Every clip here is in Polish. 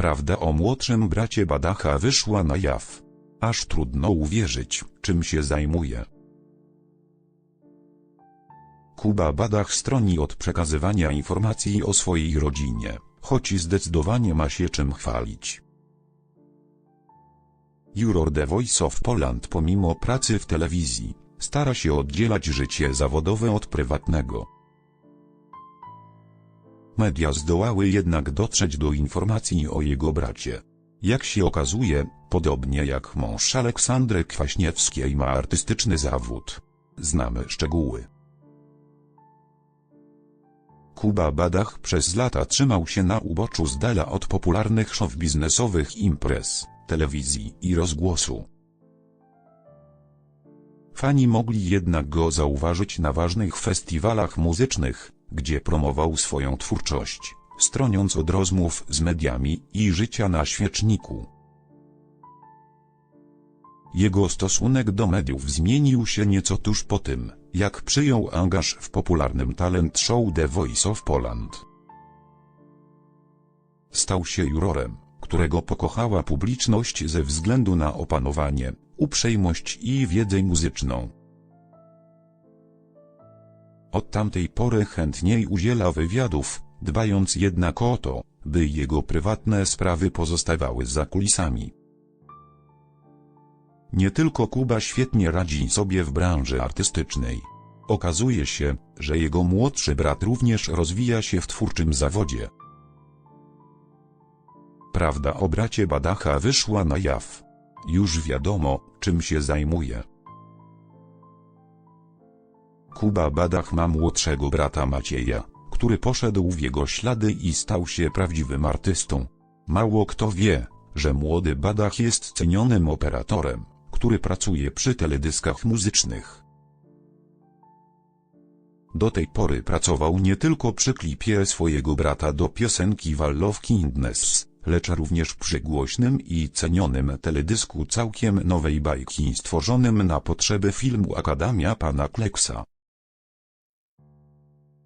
Prawda o młodszym bracie Badacha wyszła na jaw. Aż trudno uwierzyć, czym się zajmuje. Kuba Badach stroni od przekazywania informacji o swojej rodzinie, choć zdecydowanie ma się czym chwalić. Juror The Voice of Poland pomimo pracy w telewizji, stara się oddzielać życie zawodowe od prywatnego. Media zdołały jednak dotrzeć do informacji o jego bracie. Jak się okazuje, podobnie jak mąż Aleksandry Kwaśniewskiej ma artystyczny zawód. Znamy szczegóły. Kuba Badach przez lata trzymał się na uboczu z dala od popularnych show biznesowych imprez, telewizji i rozgłosu. Fani mogli jednak go zauważyć na ważnych festiwalach muzycznych, gdzie promował swoją twórczość, stroniąc od rozmów z mediami i życia na świeczniku. Jego stosunek do mediów zmienił się nieco tuż po tym, jak przyjął angaż w popularnym talent show The Voice of Poland. Stał się jurorem, którego pokochała publiczność ze względu na opanowanie, uprzejmość i wiedzę muzyczną. Od tamtej pory chętniej udziela wywiadów, dbając jednak o to, by jego prywatne sprawy pozostawały za kulisami. Nie tylko Kuba świetnie radzi sobie w branży artystycznej. Okazuje się, że jego młodszy brat również rozwija się w twórczym zawodzie. Prawda o bracie Badacha wyszła na jaw. Już wiadomo, czym się zajmuje. Kuba Badach ma młodszego brata Macieja, który poszedł w jego ślady i stał się prawdziwym artystą. Mało kto wie, że młody Badach jest cenionym operatorem, który pracuje przy teledyskach muzycznych. Do tej pory pracował nie tylko przy klipie swojego brata do piosenki Wall of Kindness, lecz również przy głośnym i cenionym teledysku całkiem nowej bajki stworzonym na potrzeby filmu Akademia Pana Kleksa.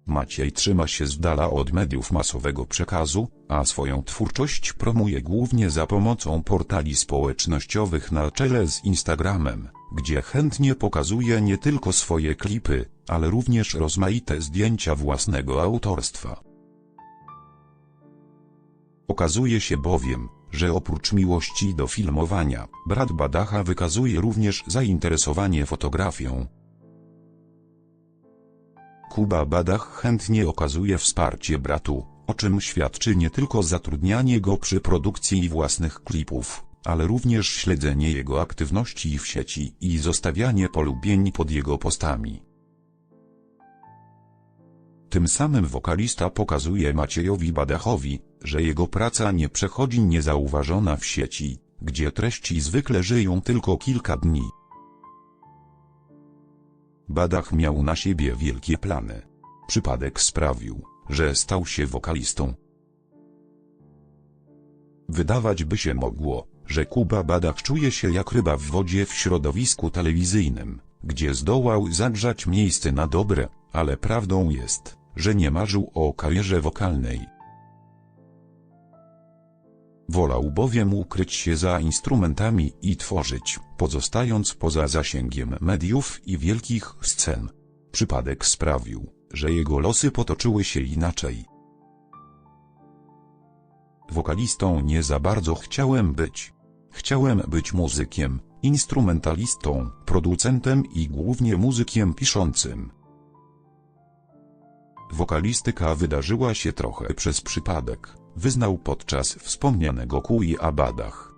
Maciej trzyma się z dala od mediów masowego przekazu, a swoją twórczość promuje głównie za pomocą portali społecznościowych na czele z Instagramem, gdzie chętnie pokazuje nie tylko swoje klipy, ale również rozmaite zdjęcia własnego autorstwa. Okazuje się bowiem, że oprócz miłości do filmowania, brat Badacha wykazuje również zainteresowanie fotografią. Kuba Badach chętnie okazuje wsparcie bratu, o czym świadczy nie tylko zatrudnianie go przy produkcji własnych klipów, ale również śledzenie jego aktywności w sieci i zostawianie polubień pod jego postami. Tym samym wokalista pokazuje Maciejowi Badachowi, że jego praca nie przechodzi niezauważona w sieci, gdzie treści zwykle żyją tylko kilka dni. Badach miał na siebie wielkie plany. Przypadek sprawił, że stał się wokalistą. Wydawać by się mogło, że Kuba Badach czuje się jak ryba w wodzie w środowisku telewizyjnym, gdzie zdołał zagrzać miejsce na dobre, ale prawdą jest, że nie marzył o karierze wokalnej. Wolał bowiem ukryć się za instrumentami i tworzyć, pozostając poza zasięgiem mediów i wielkich scen. Przypadek sprawił, że jego losy potoczyły się inaczej. Wokalistą nie za bardzo chciałem być. Chciałem być muzykiem, instrumentalistą, producentem i głównie muzykiem piszącym. Wokalistyka wydarzyła się trochę przez przypadek, wyznał podczas wspomnianego Kui Abadach.